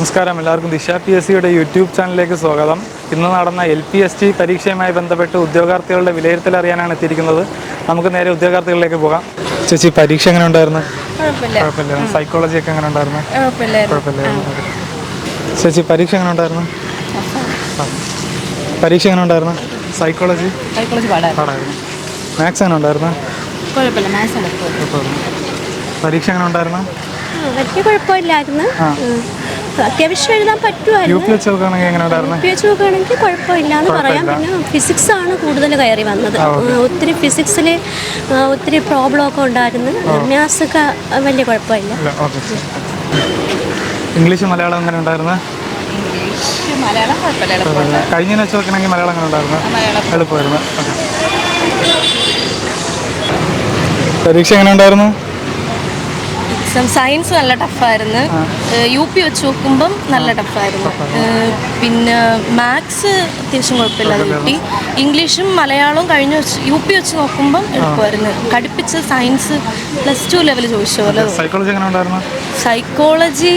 നമസ്കാരം. എല്ലാവർക്കും ദിശ പി എസ് സിയുടെ യൂട്യൂബ് ചാനലിലേക്ക് സ്വാഗതം. ഇന്ന് നടന്ന എൽ പി എസ് ടി പരീക്ഷയുമായി ബന്ധപ്പെട്ട് ഉദ്യോഗാർത്ഥികളുടെ വിലയിരുത്തൽ അറിയാനാണ് എത്തിയിരിക്കുന്നത്. നമുക്ക് നേരെ ഉദ്യോഗാർത്ഥികളിലേക്ക് പോകാം. ചേച്ചി പരീക്ഷ എങ്ങനെ ഉണ്ടായിരുന്നു? കുഴപ്പമില്ല. സൈക്കോളജി ഒക്കെ എങ്ങനെ ഉണ്ടായിരുന്നു? കുഴപ്പമില്ലായിരുന്നു. ചേച്ചി പരീക്ഷ എങ്ങനെ ഉണ്ടായിരുന്നു? പരീക്ഷ എങ്ങനെ ഉണ്ടായിരുന്നു? സൈക്കോളജി പാടായിരുന്നു. മാത്സ് എങ്ങനെ ഉണ്ടായിരുന്നു? പരീക്ഷ എങ്ങനെ ഉണ്ടായിരുന്നു? വലിയ കുഴപ്പമില്ലായിരുന്നു. അത്യാവശ്യം എഴുതാൻ പറ്റുമായിരുന്നു. കുഴപ്പമില്ല എന്ന് പറയാം. പിന്നെ ഫിസിക്സ് ആണ് കൂടുതൽ കയറി വന്നത്. ഒത്തിരി ഫിസിക്സിൽ ഒത്തിരി പ്രോബ്ലം ഒക്കെ ഉണ്ടായിരുന്നു. മാത്സ് ഒക്കെ വലിയ കുഴപ്പമില്ല. ഇംഗ്ലീഷ് മലയാളം അങ്ങനെ ഉണ്ടായിരുന്നു? കഴിഞ്ഞ വെച്ച് നോക്കണമെങ്കിൽ മലയാളം അങ്ങനെ ഉണ്ടായിരുന്നു? എളുപ്പമായിരുന്നു. പരീക്ഷ എങ്ങനെ ഉണ്ടായിരുന്നു? എക്സാം സയൻസ് നല്ല ടഫായിരുന്നു. യു പി വെച്ച് നോക്കുമ്പം നല്ല ടഫായിരുന്നു. പിന്നെ മാത്സ് അത്യാവശ്യം കുഴപ്പമില്ലാതെ കിട്ടി. ഇംഗ്ലീഷും മലയാളവും കഴിഞ്ഞ വെച്ച് യു പി വെച്ച് നോക്കുമ്പം എളുപ്പമായിരുന്നു. കടുപ്പിച്ച് സയൻസ് പ്ലസ് ടു ലെവൽ ചോദിച്ച പോലെ. സൈക്കോളജി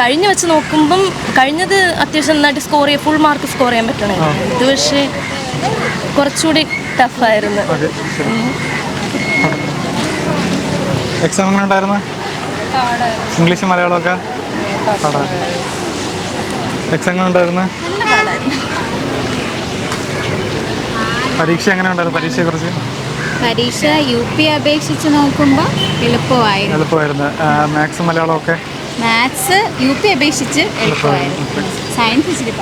കഴിഞ്ഞ വെച്ച് നോക്കുമ്പം കഴിഞ്ഞത് അത്യാവശ്യം നന്നായിട്ട് സ്കോർ ചെയ്യാൻ ഫുൾ മാർക്ക് സ്കോർ ചെയ്യാൻ പറ്റണേ. ഇത് പക്ഷേ കുറച്ചുകൂടി ടഫായിരുന്നു. എക്സാം എങ്ങനെ ഉണ്ടായിരുന്നു? ഇംഗ്ലീഷ് മലയാളമൊക്കെ ഒക്കെ? എക്സാം എങ്ങനെ ഉണ്ടായിരുന്നു? പരീക്ഷ എങ്ങനെ ഉണ്ടായിരുന്നു പരീക്ഷയെ കുറിച്ച് പരീക്ഷ യു പി അപേക്ഷിച്ച് നോക്കുമ്പോൾ എളുപ്പമായിരുന്നു. എളുപ്പമായിരുന്നു. മാത്സ് മലയാളമൊക്കെ മാത്സ് യു പി അപേക്ഷിച്ച് എളുപ്പമായിരുന്നു. സയൻസ് ഇച്ചിരി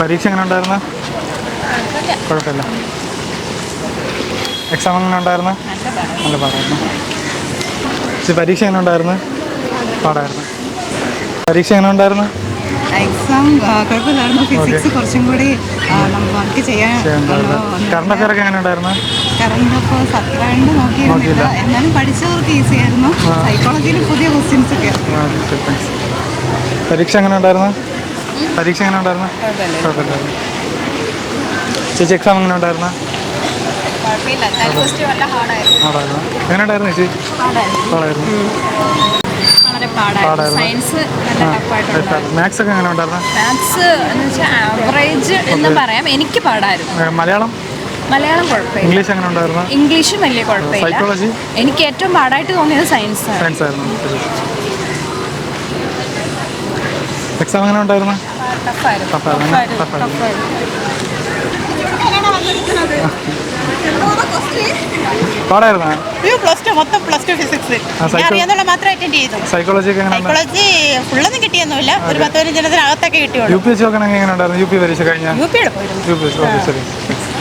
പരീക്ഷ എങ്ങനെ ഉണ്ടായിരുന്നു? കുഴപ്പമില്ല. എക്സാം എങ്ങനെ ഉണ്ടായിരുന്നു? നല്ല പാടായിരുന്നു. ചേച്ചി പരീക്ഷ എങ്ങനെ ഉണ്ടായിരുന്നു? പാടായിരുന്നു. പരീക്ഷ എങ്ങനെ ഉണ്ടായിരുന്നു? എക്സാം കുഴപ്പമില്ലായിരുന്നു. ഫിസിക്സ് കുറച്ചും കൂടി വർക്ക് ചെയ്യാൻ ചെയ്യണ്ടായിരുന്നു കറണ്ട് അഫയർ ഒക്കെ എങ്ങനെ ഉണ്ടായിരുന്നു? കറണ്ട് നോക്കിയിരുന്നില്ല. നോക്കിയില്ല. എന്നാലും പഠിച്ചവർക്ക് ഈസി ആയിരുന്നു. സൈക്കോളജിയിൽ പുതിയ ക്വസ്റ്റ്യൻസ് ഒക്കെ. പരീക്ഷ എങ്ങനെ ഉണ്ടായിരുന്നു? പരീക്ഷ എങ്ങനെ ഉണ്ടായിരുന്നു? കുഴപ്പമില്ലായിരുന്നു. ചേച്ചി എക്സാം എങ്ങനെ ഉണ്ടായിരുന്നു? പാടായിരുന്നു. എങ്ങനെ ഉണ്ടായിരുന്നു ചേച്ചി? വളരെ പാടായിരുന്നു. സയൻസ് നല്ല ടഫായിട്ടുണ്ട് മാത്സ് ഒക്കെ എങ്ങനെ ഉണ്ടായിരുന്നു? മാത്സ് എന്ന് വെച്ചാൽ ആവറേജ് എന്ന് പറയാം. എനിക്ക് പാടായിരുന്നു. മലയാളം? മലയാളം കുഴപ്പമില്ല. ഇംഗ്ലീഷ് എങ്ങനെ ഉണ്ടായിരുന്നു? ഇംഗ്ലീഷും വലിയ കുഴപ്പമില്ല. സൈക്കോളജി എനിക്ക് ഏറ്റവും പാടായിട്ട് തോന്നിയത് സയൻസ് ആണ്. സയൻസ് ആയിരുന്നു. എക്സാം എങ്ങനെ ഉണ്ടായിരുന്നു? ടഫായിരുന്നു. ടഫായിരുന്നു ടഫായിരുന്നു. പ്ലസ് ടു മൊത്തം പ്ലസ് ടു ഫിസിക്സ് അറിയാന്നുള്ള മാത്രം അറ്റൻഡ് ചെയ്തു. സൈക്കോളജി സൈക്കോളജി ഫുള്ളൊന്നും കിട്ടിയൊന്നുമില്ല. ഒരു പത്ത് പതിനഞ്ച് എണ്ണത്തിനകത്തൊക്കെ കിട്ടിയുള്ളൂ. U P S U P പരീക്ഷ കഴിഞ്ഞ? യു പി എളുപ്പമായിരുന്നു യു